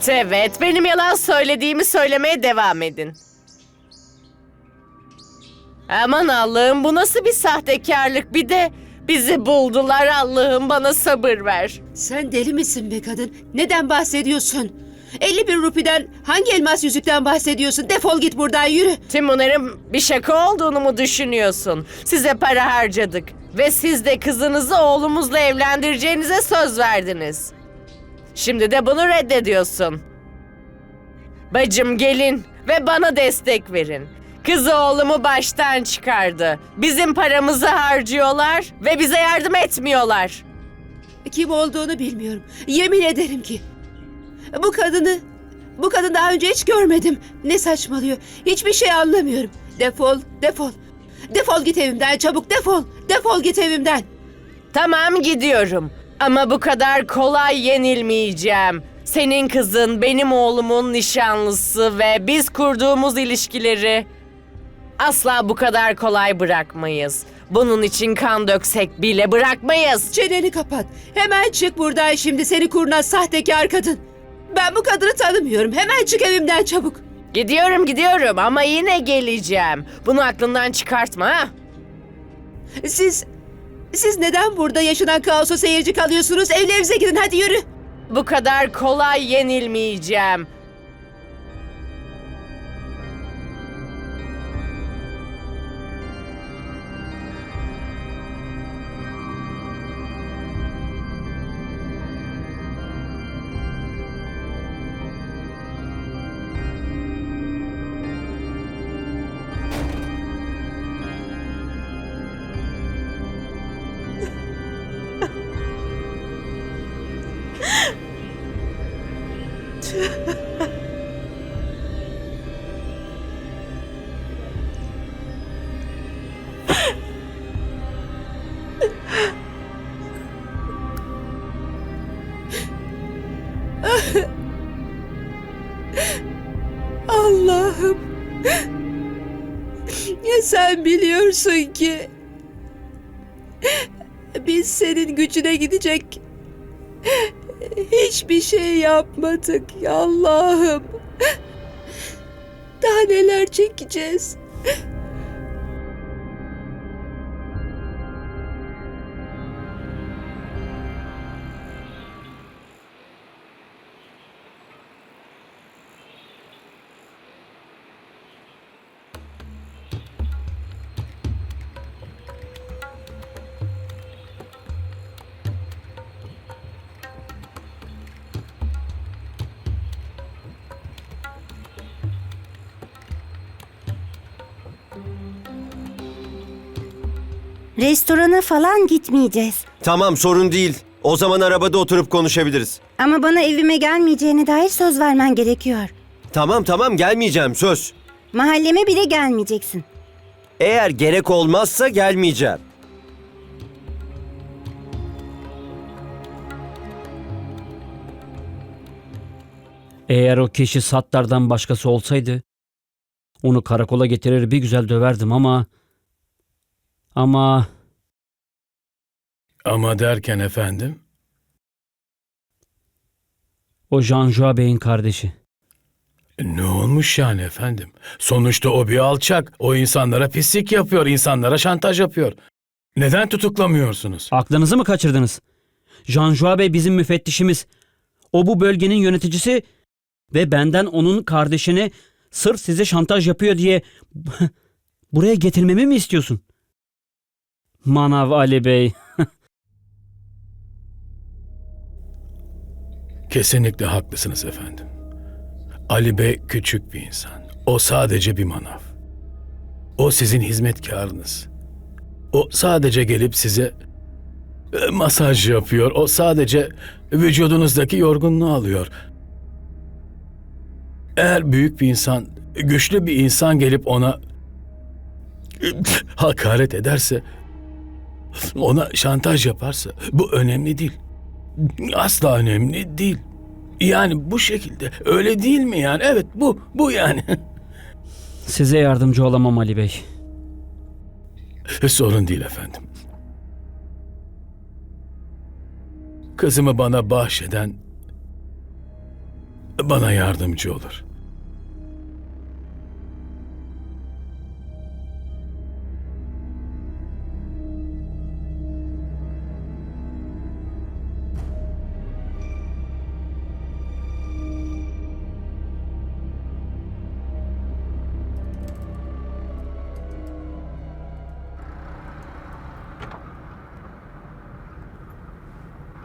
Evet evet benim yalan söylediğimi söylemeye devam edin. Aman Allah'ım bu nasıl bir sahtekarlık bir de bizi buldular Allah'ım bana sabır ver. Sen deli misin be kadın? Neden bahsediyorsun? 50 bin rupiden hangi elmas yüzükten bahsediyorsun? Defol git buradan yürü. Timuner'in bir şaka olduğunu mu düşünüyorsun? Size para harcadık ve siz de kızınızı oğlumuzla evlendireceğinize söz verdiniz. Şimdi de bunu reddediyorsun. Bacım gelin ve bana destek verin. Kızı oğlumu baştan çıkardı. Bizim paramızı harcıyorlar ve bize yardım etmiyorlar. Kim olduğunu bilmiyorum. Yemin ederim ki. Bu kadını, bu kadını daha önce hiç görmedim. Ne saçmalıyor? Hiçbir şey anlamıyorum. Defol, defol. Defol git evimden çabuk defol. Defol git evimden. Tamam gidiyorum. Ama bu kadar kolay yenilmeyeceğim. Senin kızın benim oğlumun nişanlısı ve biz kurduğumuz ilişkileri asla bu kadar kolay bırakmayız. Bunun için kan döksek bile bırakmayız. Çeneni kapat. Hemen çık buradan şimdi seni kurnaz sahtekar kadın. Ben bu kadını tanımıyorum. Hemen çık evimden çabuk. Gidiyorum gidiyorum ama yine geleceğim. Bunu aklından çıkartma ha. Siz, siz neden burada yaşanan kaosa seyirci kalıyorsunuz? Evlerinize gidin hadi yürü. Bu kadar kolay yenilmeyeceğim. Allah'ım. Ya sen biliyorsun ki biz senin gücüne gidecek hiçbir şey yapmadık ya Allah'ım. Daha neler çekeceğiz? Restorana falan gitmeyeceğiz. Tamam sorun değil. O zaman arabada oturup konuşabiliriz. Ama bana evime gelmeyeceğine dair söz vermen gerekiyor. Tamam tamam gelmeyeceğim söz. Mahalleme bile gelmeyeceksin. Eğer gerek olmazsa gelmeyeceğim. Eğer o kişi Sattar'dan başkası olsaydı onu karakola getirir bir güzel döverdim ama ama Ama derken efendim? o Jean Bey'in kardeşi. Ne olmuş yani efendim? Sonuçta o bir alçak. O insanlara pislik yapıyor, insanlara şantaj yapıyor. Neden tutuklamıyorsunuz? Aklınızı mı kaçırdınız? Jean Bey bizim müfettişimiz. O bu bölgenin yöneticisi ve benden onun kardeşini sırf size şantaj yapıyor diye buraya getirmemi mi istiyorsun? Manav Ali Bey. Kesinlikle haklısınız efendim. Ali Bey küçük bir insan. O sadece bir manav. O sizin hizmetkarınız. O sadece gelip size e, masaj yapıyor. O sadece vücudunuzdaki yorgunluğu alıyor. Eğer büyük bir insan, güçlü bir insan gelip ona e, hakaret ederse, ona şantaj yaparsa bu önemli değil. Asla önemli değil. Yani bu şekilde. Öyle değil mi yani? Evet bu. Bu yani. Size yardımcı olamam Ali Bey. Sorun değil efendim. Kızımı bana bahşeden bana yardımcı olur.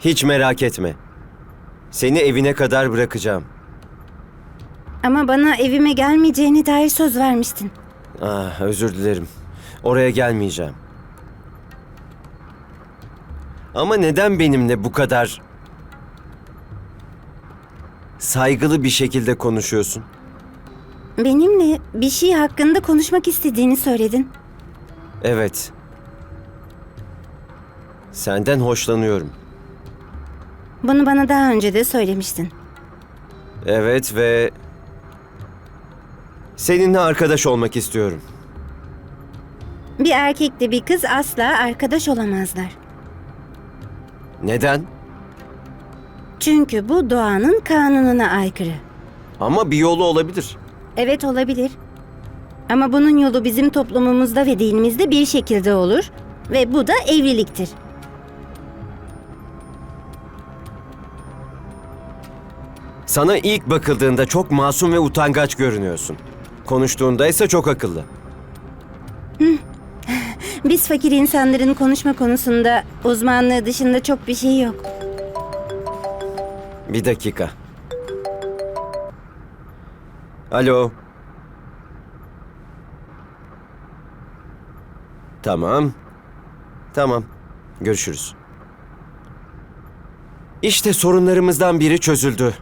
Hiç merak etme. Seni evine kadar bırakacağım. Ama bana evime gelmeyeceğine dair söz vermiştin. Ah, özür dilerim. Oraya gelmeyeceğim. Ama neden benimle bu kadar saygılı bir şekilde konuşuyorsun? Benimle bir şey hakkında konuşmak istediğini söyledin. Evet. Senden hoşlanıyorum. Bunu bana daha önce de söylemiştin. Evet ve seninle arkadaş olmak istiyorum. Bir erkekle bir kız asla arkadaş olamazlar. Neden? Çünkü bu doğanın kanununa aykırı. Ama bir yolu olabilir. Evet olabilir. Ama bunun yolu bizim toplumumuzda ve dinimizde bir şekilde olur ve bu da evliliktir. Sana ilk bakıldığında çok masum ve utangaç görünüyorsun. Konuştuğunda ise çok akıllı. Biz fakir insanların konuşma konusunda uzmanlığı dışında çok bir şey yok. Bir dakika. Alo. Tamam. Tamam. Görüşürüz. İşte sorunlarımızdan biri çözüldü.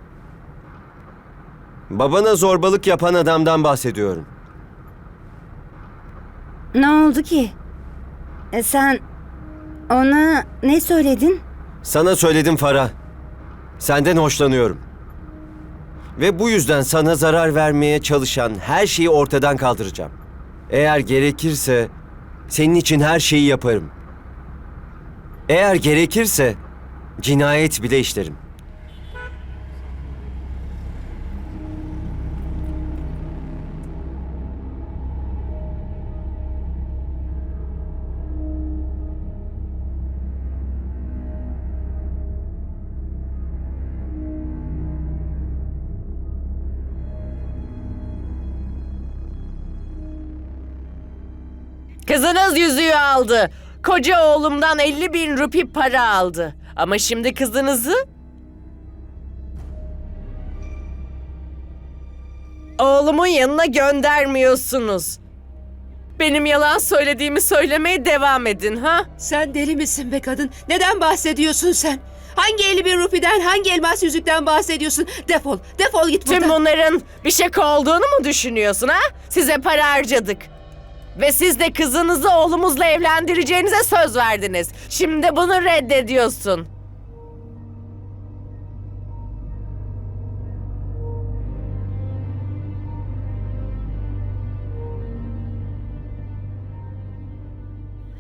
Babana zorbalık yapan adamdan bahsediyorum. Ne oldu ki? E sen ona ne söyledin? Sana söyledim Farah. Senden hoşlanıyorum. Ve bu yüzden sana zarar vermeye çalışan her şeyi ortadan kaldıracağım. Eğer gerekirse senin için her şeyi yaparım. Eğer gerekirse cinayet bile işlerim. Kızınız yüzüğü aldı. Koca oğlumdan 50 bin rupi para aldı. Ama şimdi kızınızı... Oğlumun yanına göndermiyorsunuz. Benim yalan söylediğimi söylemeye devam edin ha? Sen deli misin be kadın? Neden bahsediyorsun sen? Hangi 50 bin rupiden, hangi elmas yüzükten bahsediyorsun? Defol, defol git buradan. Tüm bunların bir şaka olduğunu mu düşünüyorsun ha? Size para harcadık. Ve siz de kızınızı oğlumuzla evlendireceğinize söz verdiniz. Şimdi bunu reddediyorsun.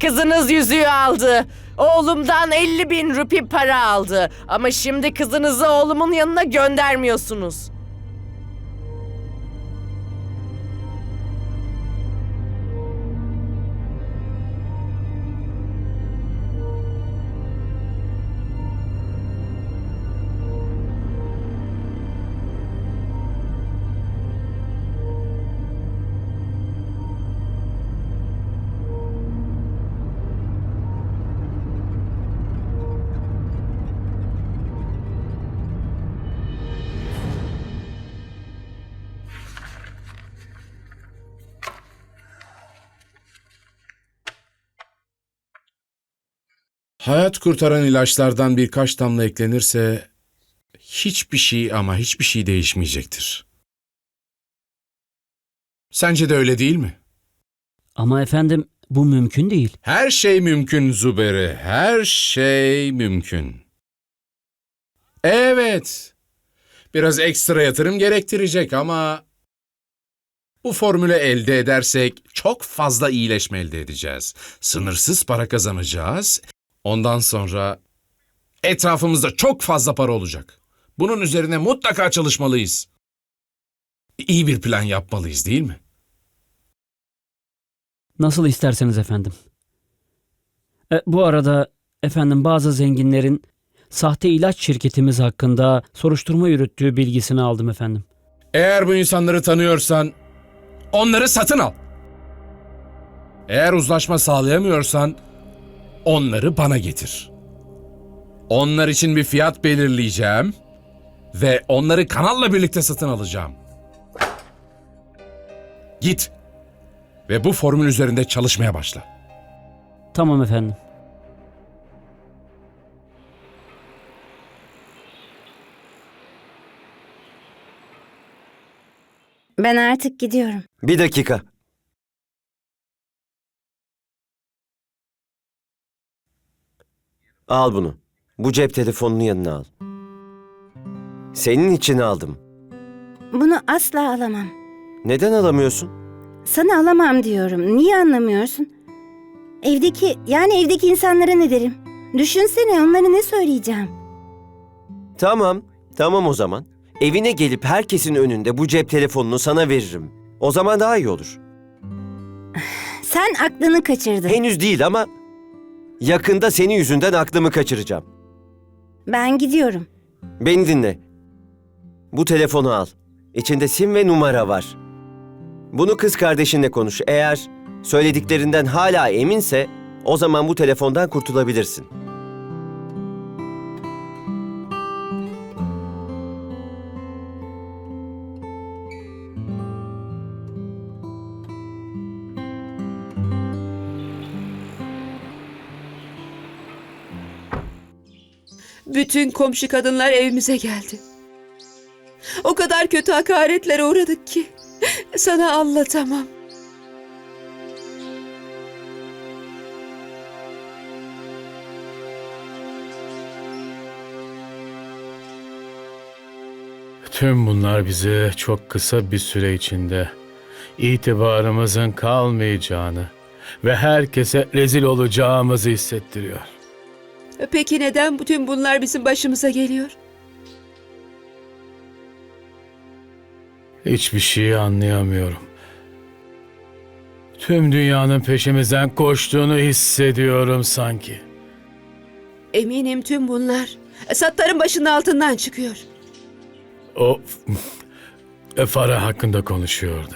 Kızınız yüzüğü aldı. Oğlumdan 50 bin rupi para aldı. Ama şimdi kızınızı oğlumun yanına göndermiyorsunuz. Hayat kurtaran ilaçlardan birkaç damla eklenirse hiçbir şey ama hiçbir şey değişmeyecektir. Sence de öyle değil mi? Ama efendim bu mümkün değil. Her şey mümkün Zuberi, her şey mümkün. Evet, biraz ekstra yatırım gerektirecek ama bu formülü elde edersek çok fazla iyileşme elde edeceğiz. Sınırsız para kazanacağız. Ondan sonra etrafımızda çok fazla para olacak. Bunun üzerine mutlaka çalışmalıyız. İyi bir plan yapmalıyız değil mi? Nasıl isterseniz efendim. E, bu arada efendim bazı zenginlerin sahte ilaç şirketimiz hakkında soruşturma yürüttüğü bilgisini aldım efendim. Eğer bu insanları tanıyorsan onları satın al. Eğer uzlaşma sağlayamıyorsan onları bana getir. Onlar için bir fiyat belirleyeceğim ve onları kanalla birlikte satın alacağım. Git ve bu formül üzerinde çalışmaya başla. Tamam efendim. Ben artık gidiyorum. Bir dakika. Al bunu. Bu cep telefonunu yanına al. Senin için aldım. Bunu asla alamam. Neden alamıyorsun? Sana alamam diyorum. Niye anlamıyorsun? Evdeki, yani evdeki insanlara ne derim? Düşünsene onlara ne söyleyeceğim? Tamam, tamam o zaman. Evine gelip herkesin önünde bu cep telefonunu sana veririm. O zaman daha iyi olur. Sen aklını kaçırdın. Henüz değil ama yakında senin yüzünden aklımı kaçıracağım. Ben gidiyorum. Beni dinle. Bu telefonu al. İçinde sim ve numara var. Bunu kız kardeşinle konuş. Eğer söylediklerinden hala eminse o zaman bu telefondan kurtulabilirsin. Bütün komşu kadınlar evimize geldi. O kadar kötü hakaretlere uğradık ki sana anlatamam. Tüm bunlar bize çok kısa bir süre içinde itibarımızın kalmayacağını ve herkese rezil olacağımızı hissettiriyor. Peki neden bütün bunlar bizim başımıza geliyor? Hiçbir şeyi anlayamıyorum. Tüm dünyanın peşimizden koştuğunu hissediyorum sanki. Eminim tüm bunlar Sattar'ın başının altından çıkıyor. O e, Farah hakkında konuşuyordu.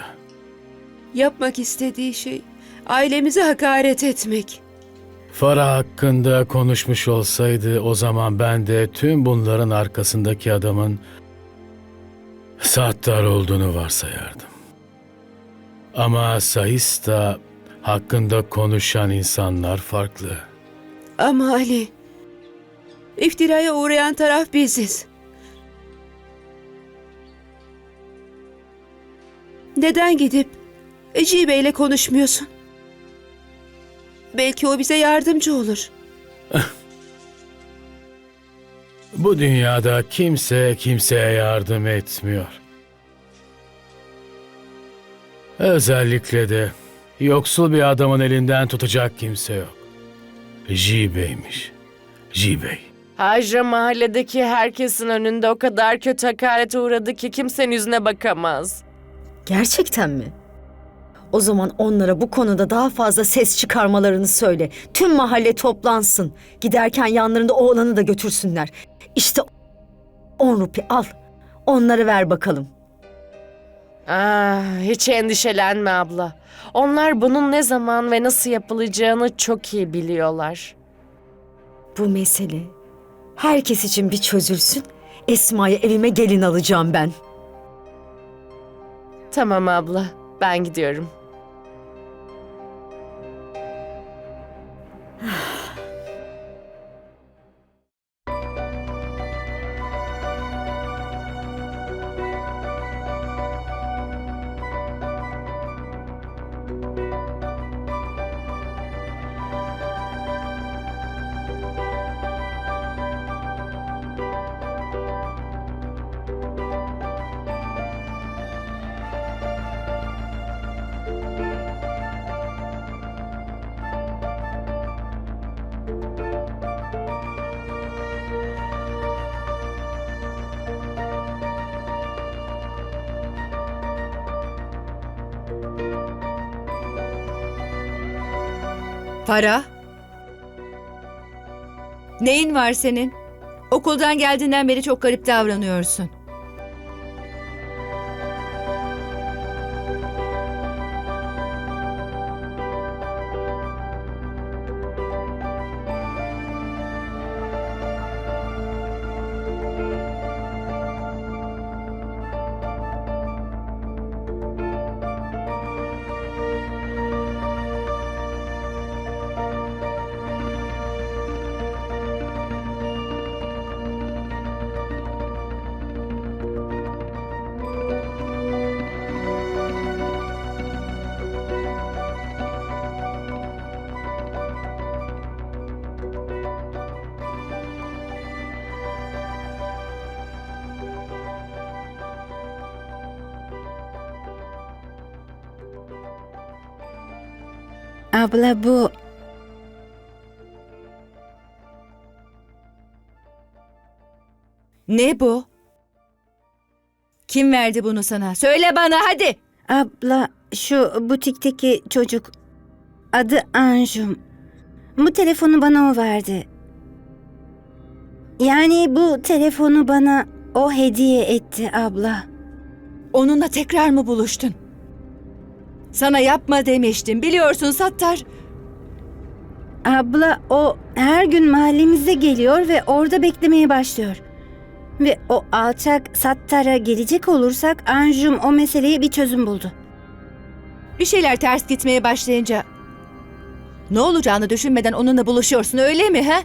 Yapmak istediği şey ailemize hakaret etmek. Farah hakkında konuşmuş olsaydı o zaman ben de tüm bunların arkasındaki adamın Sattar olduğunu varsayardım. Ama Sahista hakkında konuşan insanlar farklı. Ama Ali, iftiraya uğrayan taraf biziz. Neden gidip Eci ile konuşmuyorsun? Belki o bize yardımcı olur. Bu dünyada kimse kimseye yardım etmiyor. Özellikle de yoksul bir adamın elinden tutacak kimse yok. Jibey'miş. Jibey. Hacra mahalledeki herkesin önünde o kadar kötü hakarete uğradı ki kimsenin yüzüne bakamaz. Gerçekten mi? O zaman onlara bu konuda daha fazla ses çıkarmalarını söyle. Tüm mahalle toplansın. Giderken yanlarında oğlanı da götürsünler. İşte 10 rupi al. Onları ver bakalım. Ah, hiç endişelenme abla. Onlar bunun ne zaman ve nasıl yapılacağını çok iyi biliyorlar. Bu mesele herkes için bir çözülsün. Esma'yı evime gelin alacağım ben. Tamam abla, ben gidiyorum. Para? Neyin var senin? Okuldan geldiğinden beri çok garip davranıyorsun. Abla bu Ne bu? Kim verdi bunu sana? Söyle bana hadi. abla şu butikteki çocuk adı Anjum. Bu telefonu bana o verdi. Yani bu telefonu bana o hediye etti abla. Onunla tekrar mı buluştun? Sana yapma demiştim. Biliyorsun Sattar. Abla o her gün mahallemize geliyor ve orada beklemeye başlıyor. Ve o alçak Sattar'a gelecek olursak Anjum o meseleye bir çözüm buldu. Bir şeyler ters gitmeye başlayınca ne olacağını düşünmeden onunla buluşuyorsun öyle mi ha?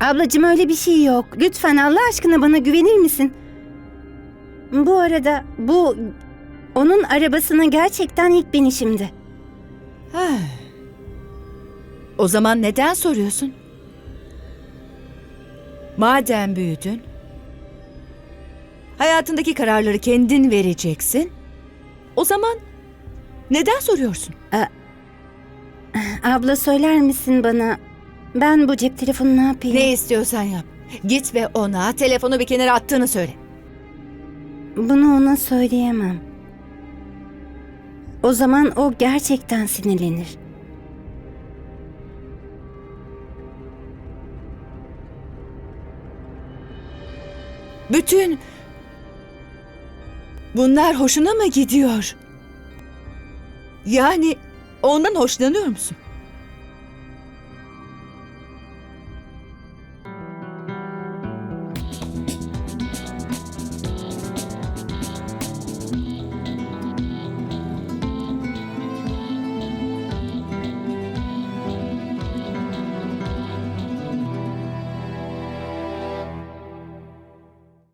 Ablacığım öyle bir şey yok. Lütfen Allah aşkına bana güvenir misin? Bu arada bu onun arabasına gerçekten ilk binişimdi. O zaman neden soruyorsun? Madem büyüdün, hayatındaki kararları kendin vereceksin. O zaman neden soruyorsun? Abla söyler misin bana? Ben bu cep telefonu ne yapayım? Ne istiyorsan yap. Git ve ona telefonu bir kenara attığını söyle. Bunu ona söyleyemem. O zaman o gerçekten sinirlenir. Bütün bunlar hoşuna mı gidiyor? Yani ondan hoşlanıyor musun?